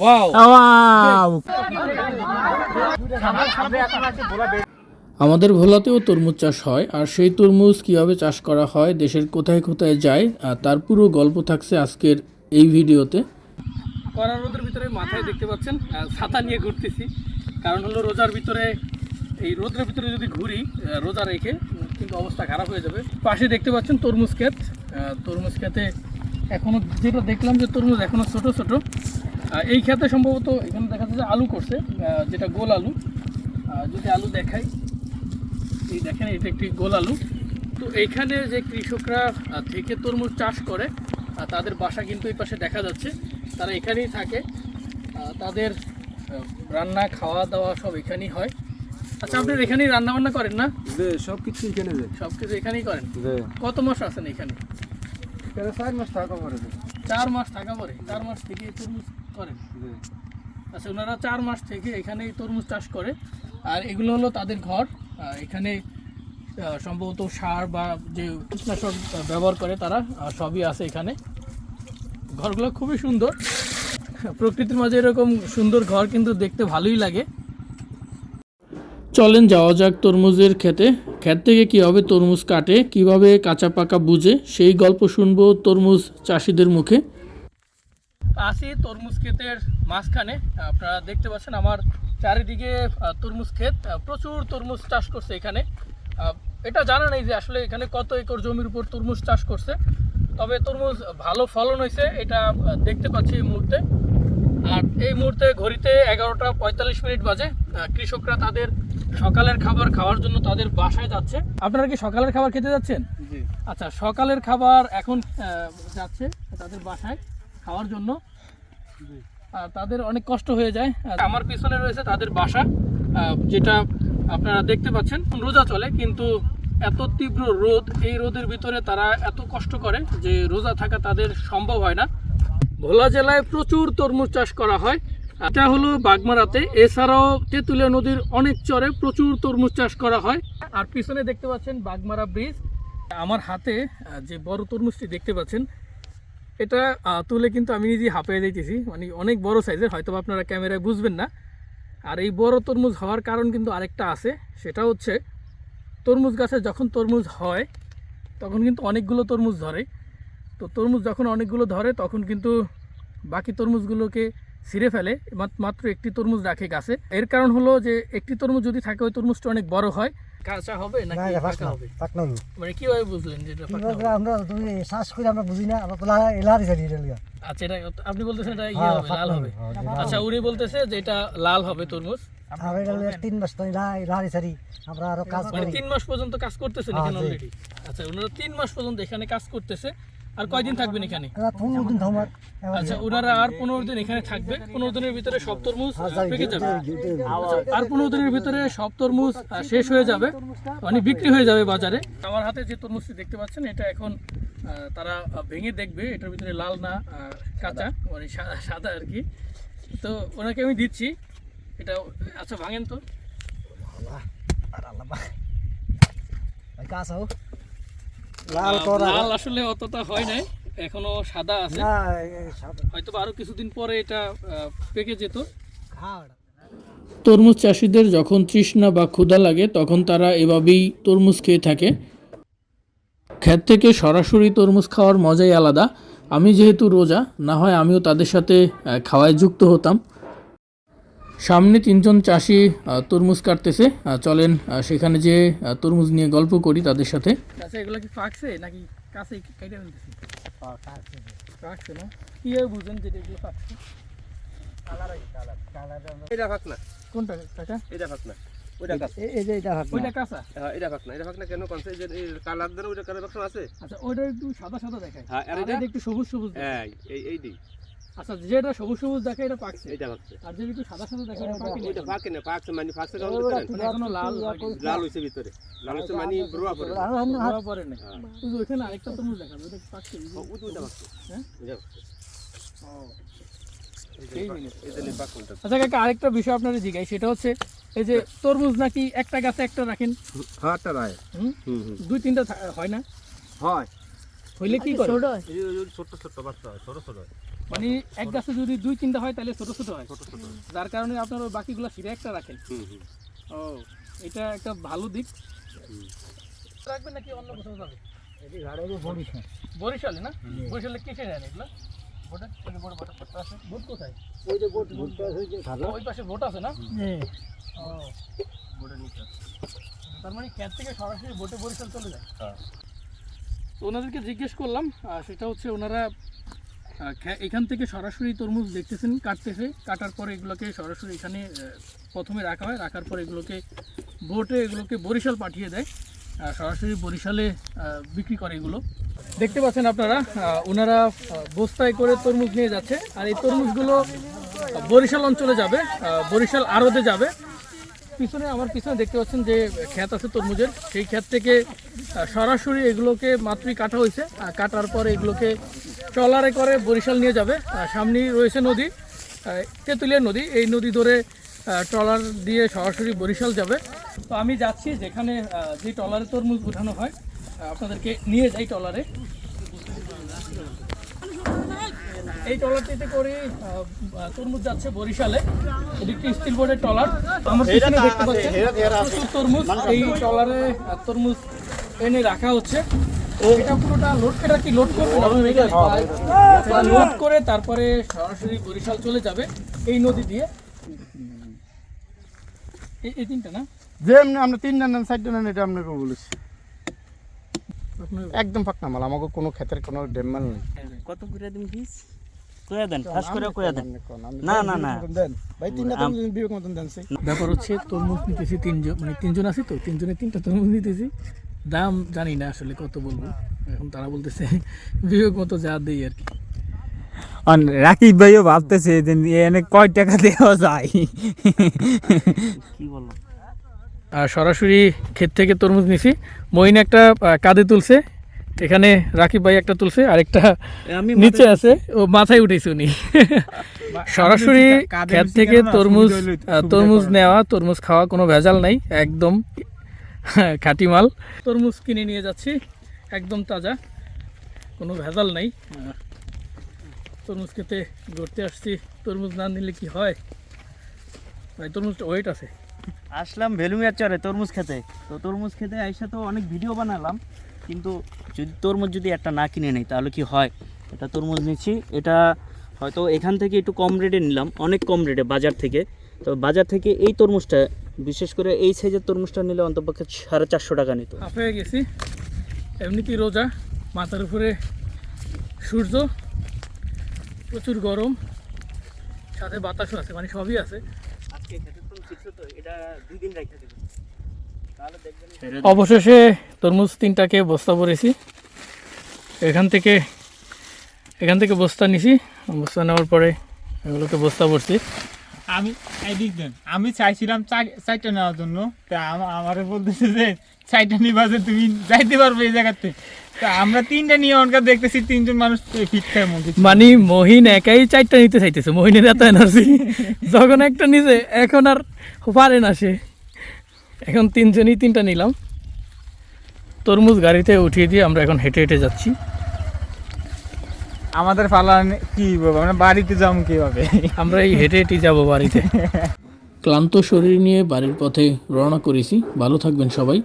Wow wow আমাদের ভোলাতেও তরমুজ চাষ হয় আর সেই তরমুজ কীভাবে চাষ করা হয় দেশের কোথায় কোথায় যায় আর তার পুরো গল্প থাকছে আজকের এই ভিডিওতে। কড়া রোদের ভিতরে মাথায় দেখতে পাচ্ছেন ছাতা নিয়ে ঘুরতেছি। কারণ হলো রোজার ভিতরে এই রোদের ভিতরে যদি ঘুরি রোজা রেখে কিন্তু অবস্থা খারাপ হয়ে যাবে। পাশে দেখতে পাচ্ছেন তরমুজ ক্ষেত তরমুজ ক্ষেতে এখনও যেটা দেখলাম যে তরমুজ এখনও ছোট ছোট এই ক্ষেত্রে সম্ভবত এখানে দেখা যাচ্ছে যে আলু করছে যেটা গোল আলু। যদি আলু দেখাই এই দেখেন এটা একটি গোল আলু। তো এইখানে যে কৃষকরা থেকে তরমুজ চাষ করে তাদের বাসা কিন্তু এই পাশে দেখা যাচ্ছে। তারা এখানেই থাকে। তাদের রান্না খাওয়া দাওয়া সব এখানেই হয়। আচ্ছা আপনি এখানেই রান্না বান্না করেন না? সব কিছু এখানে সব কিছু এখানেই করেন? কত মাস আছেন এখানে? এখানে চার মাস থাকা পরে। চার মাস থাকা পরে। চার মাস থেকে তরমুজ করেন। আচ্ছা ওনারা চার মাস থেকে এখানে তরমুজ চাষ করে। আর এগুলো হলো তাদের ঘর। এখানে সম্ভবত সার বা যে কীটনাশক ব্যবহার করে তারা সবই আছে এখানে। ঘরগুলো খুবই সুন্দর। প্রকৃতির মাঝে এরকম সুন্দর ঘর কিন্তু দেখতে ভালোই লাগে। চলেন, যাওয়া যাক তরমুজের খেতে ক্ষেত থেকে কীভাবে তরমুজ কাটে, কীভাবে কাঁচা পাকা বুঝে, সেই গল্প শুনব তরমুজ চাষিদের মুখে। আসি তরমুজ ক্ষেতের মাঝখানে। আপনারা দেখতে পাচ্ছেন আমার চারিদিকে তরমুজ ক্ষেত। প্রচুর তরমুজ চাষ করছে এখানে। এটা জানা নেই যে আসলে এখানে কত একর জমির উপর তরমুজ চাষ করছে। তবে তরমুজ ভালো ফলন হয়েছে এটা দেখতে পাচ্ছি এই মুহূর্তে। আর এই মুহূর্তে ঘড়িতে এগারোটা পঁয়তাল্লিশ মিনিট বাজে। কৃষকরা তাদের সকালের খাবার খাওয়ার জন্য তাদের বাসায় যাচ্ছে। আপনারা কি সকালের খাবার খেতে যাচ্ছেন? জি। আচ্ছা সকালের খাবার এখন যাচ্ছে তাদের বাসায়। খাওয়ার জন্য। আর তাদের অনেক কষ্ট হয়ে যায়। আমার পিছনে রয়েছে তাদের বাসা। যেটা আপনারা দেখতে পাচ্ছেন রোজা চলে কিন্তু এত তীব্র রোদ এই রোদের ভিতরে তারা এত কষ্ট করে যে রোজা থাকা তাদের সম্ভব হয় না। ভোলা জেলায় প্রচুর তরমুজ চাষ করা হয়। এটা হলো বাগমারাতে। এছাড়াও তেঁতুলিয়া নদীর অনেক চরে প্রচুর তরমুজ চাষ করা হয়। আর পিছনে দেখতে পাচ্ছেন বাগমারা ব্রিজ। আমার হাতে যে বড় তরমুজটি দেখতে পাচ্ছেন এটা তুলে কিন্তু আমি নিজে হাঁপিয়ে দিতেছি মানে অনেক বড় সাইজের হয়তো আপনারা ক্যামেরায় বুঝবেন না। আর এই বড় তরমুজ হওয়ার কারণ কিন্তু আরেকটা আছে। সেটা হচ্ছে, তরমুজ গাছে যখন তরমুজ হয়, তখন কিন্তু অনেকগুলো তরমুজ ধরে। তো তরমুজ যখন অনেকগুলো ধরে, তখন কিন্তু বাকি তরমুজগুলোকে ছিঁড়ে ফেলে মাত্র একটি তরমুজ রাখে গাছে। এর কারণ হলো যে, একটি তরমুজ যদি থাকে, ওই তরমুজটা অনেক বড় হয়। কাঁচা হবে নাকি পাকা হবে? পাকনা হলো মানে কীভাবে বুঝলেন যে এটা পাকা হবে? আমরা তুমি শ্বাস করে আমরা বুঝি না আমরা তোলা এলারি জানি এটা লিগা আচ্ছা এটা আপনি বলতেছেন এটা ইয়ে হ্যাঁ, হবে লাল হবে। হ্যাঁ, আচ্ছা উনি বলতেছে যে এটা লাল হবে তরমুজ। এটা তিন মাস তো এলারি সারি আমরা আরও কাজ মানে করি। তিন মাস পর্যন্ত কাজ করতেছেন হ্যাঁ, এখানে। অলরেডি আচ্ছা ওনারা তিন মাস পর্যন্ত এখানে কাজ করতেছে। আর কয়দিন থাকবেন এখানে? পনেরো দিন থামার। আচ্ছা ওনারা আর পনেরো দিন এখানে থাকবে। পনেরো দিনের ভিতরে সব তরমুজ হ্যাঁ, পেকে যাবে। আচ্ছা, আর পনেরো দিনের ভিতরে সব তরমুজ শেষ হয়ে যাবে। মানে বিক্রি হয়ে যাবে বাজারে। আমার হাতে যে তরমুজটি দেখতে পাচ্ছেন এটা এখন তারা ভেঙে দেখবে। এটার ভিতরে লাল না কাঁচা মানে সাদা আর কি। তো ওনাকে আমি দিচ্ছি। এটা আচ্ছা ভাঙেন তো। কাজ হোক। লাল করা। লাল আসলে অতটা হয় নাই এখনও সাদা আছে। না সাদা। হয়তো বা আরও কিছুদিন পরে এটা পেকে যেত। তরমুজ চাষিদের যখন তৃষ্ণা বা ক্ষুধা লাগে তখন তারা এভাবেই তরমুজ খেয়ে থাকে। ক্ষেত থেকে সরাসরি তরমুজ খাওয়ার মজাই আলাদা। আমি যেহেতু রোজা না হয় আমিও তাদের সাথে খাওয়ায় যুক্ত হতাম। সামনে তিনজন চাষি তরমুজ কাটতেছে। চলেন সেখানে যে তরমুজ নিয়ে গল্প করি তাদের সাথে। আচ্ছা এগুলো কি পাকছে নাকি কাছে কেটে ফেলতেছি? পাকছে না? কীভাবে বুঝেন যে এগুলো পাকছে এটা ফাঁক না। কোনটা কাকা এটা ফাঁক না। ওইটা কাজ এই যে এটা হাত ওইটা কাঁচা? হ্যাঁ এটা ফাঁকনা এটা ফাঁক না কেন? কনসে যে কালার ওইটা কালার বাক্স আছে? আচ্ছা ওইটা একটু সাদা সাদা দেখায় হ্যাঁ, আর এটা? এটা একটু সবুজ সবুজ হ্যাঁ এই এই দিই। আচ্ছা যেটা সবুজ সবুজ দেখে এটা পাকছে? এটা ফাঁকছে আর যেটা একটু সাদা সাদা দেখে এটা পাকেনি ওইটা এখনও। না ফাঁকছে মানে ফাঁকছে কেমন করেন মানে এখনও লাল লাল হইছে ভিতরে। লাল হইছে মানে ব্রোয়া পড়ে ধোয়া পড়ে নাই। ওই যে আরেকটা তরমুজ দেখাবে ওটা পাকছে? হ্যাঁ? আচ্ছা কাকা বিষয় আপনারা জিজ্ঞাসা সেটা হচ্ছে এই যে তরমুজ নাকি একটা গাছে একটা রাখেন? রায়। হুম? হুম হুম। দুই তিনটা হয় না? হয়। হইলে কি করে? যে ওই ছোট ছোট বাচ্চা হয় ছোট ছোট হয়। মানে এক গাছে যদি দুই তিনটা হয় তাহলে ছোট ছোট হয়। যার কারণে আপনার ওই বাকিগুলো সিরে একটা রাখেন। ও এটা একটা ভালো দিক। রাখবেন নাকি অন্য কোথাও যাবে? বরিশালে। না? কিসে এগুলো? তার মানে থেকে সরাসরি ভোটে বরিশাল চলে যায়? তো ওনাদেরকে জিজ্ঞেস করলাম সেটা হচ্ছে ওনারা এখান থেকে সরাসরি তরমুজ দেখতেছেন, কাটতেছে। কাটার পরে এগুলোকে সরাসরি এখানে প্রথমে রাখা হয়। রাখার পর এগুলোকে, বোটে এগুলোকে বরিশাল পাঠিয়ে দেয়। সরাসরি বরিশালে বিক্রি করে এগুলো। দেখতে পাচ্ছেন আপনারা ওনারা বস্তায় করে তরমুজ নিয়ে যাচ্ছে। আর এই তরমুজগুলো বরিশাল অঞ্চলে যাবে বরিশাল আড়তে যাবে। পিছনে, আমার পিছনে দেখতে পাচ্ছেন যে ক্ষেত আছে তরমুজের। সেই ক্ষেত থেকে সরাসরি এগুলোকে মাত্রই কাটা হয়েছে। কাটার পর এগুলোকে ট্রলারে করে বরিশাল নিয়ে যাবে। সামনেই রয়েছে নদী তেঁতুলিয়া নদী। এই নদী ধরে ট্রলার দিয়ে সরাসরি বরিশাল যাবে। তো আমি যাচ্ছি যেখানে যে ট্রলারে তরমুজ উঠানো হয়। আপনাদেরকে নিয়ে যাই ট্রলারে। এই ট্রলারটিতে করে তরমুজ যাচ্ছে বরিশালে। এটি একটি স্টিল বোর্ডের ট্রলার। আমার পিছনে দেখতে পাচ্ছেন প্রচুর তরমুজ। এই ট্রলারে তরমুজ এনে রাখা হচ্ছে। এটা পুরোটা লোড এটা কি লোড করবে লোড করে তারপরে সরাসরি বরিশাল চলে যাবে। এই নদী দিয়ে। এই- তিনটা না? যে আমরা তিনটা নেন চারটা নেন এটা আপনাকে বলেছি। একদম ফাঁকনা মাল আমাকে কোনো ক্ষেতের কোনো ডেমাল নেই। কত করে দিন পিস দেন করে দেন। না, ভাই না, না। ভাই তিনটা তো বিবেক মতন দেন ব্যাপার হচ্ছে তরমুজ নিতেছি তিনজন মানে তিনজন আছি তো তিনজনে তিনটা তরমুজ নিতেছি। দাম জানি না আসলে কত বলব। এখন তারা বলতেছে বিবেক মতো যা দেই আর কি। রাকিব ভাইও ভাবতেছে যে এনে কয় টাকা দেওয়া যায়। কি বলল আর সরাসরি ক্ষেত থেকে তরমুজ নিছি। মহিন একটা কাঁধে তুলছে। এখানে রাকিব ভাই একটা তুলছে আরেকটা আমি নিচে আছে। ও মাথায় উঠেছে উনি। সরাসরি ক্ষেত থেকে তরমুজ তরমুজ নেওয়া তরমুজ খাওয়া কোনো ভেজাল নাই একদম খাঁটি মাল। তরমুজ কিনে নিয়ে যাচ্ছি একদম তাজা কোনো ভেজাল নাই। তরমুজ খেতে ঘুরতে আসছি তরমুজ না নিলে কি হয়? ভাই তরমুজটা ওয়েট আছে। আসলাম ভেলুমিয়ার চরে তরমুজ খেতে। তো তরমুজ খেতে আইসা তো অনেক ভিডিও বানালাম। কিন্তু যদি তরমুজ যদি একটা না কিনে নেই তাহলে কি হয়? এটা তরমুজ নিচ্ছি। এটা হয়তো এখান থেকে একটু কম রেটে নিলাম অনেক কম রেটে বাজার থেকে। তো বাজার থেকে এই তরমুজটা বিশেষ করে এই সাইজের তরমুজটা নিলে অন্তপক্ষে সাড়ে চারশো টাকা নিত। হয়ে গেছি। এমনিতেই রোজা মাথার উপরে সূর্য প্রচুর গরম সাথে বাতাসও আছে মানে সবই আছে। আজকে তো এটা দুই দিন রেখে দেবে। তাহলে দেখবেন অবশেষে তরমুজ তিনটাকে বস্তা ভরেছি। এখান থেকে এখান থেকে বস্তা নিছি। বস্তা নেওয়ার পরে এগুলোকে বস্তা ভরছি। আমি এদিক দেন আমি চাইছিলাম চার- চারটা নেওয়ার জন্য। তা আমা- আমারে বলতেছে যে চারটা নিবা যে তুমি যাইতে পারবে এই জায়গাতে। তা আমরা তিনটা নিয়ে অনকার দেখতেছি তিনজন মানুষ ফিট খায় মানে মহিন একাই চারটা নিতে চাইতেছে মহিনের এত এনার্জি যখন একটা নিছে এখন আর পারে না সে। এখন তিনজনই তিনটা নিলাম। তরমুজ গাড়িতে উঠিয়ে দিয়ে আমরা এখন হেঁটে হেঁটে যাচ্ছি। আমাদের ফালা কি বলব আমরা বাড়িতে যাম কীভাবে? আমরা এই হেঁটে হেঁটে যাব বাড়িতে। ক্লান্ত শরীর নিয়ে বাড়ির পথে রওনা করেছি। ভালো থাকবেন সবাই।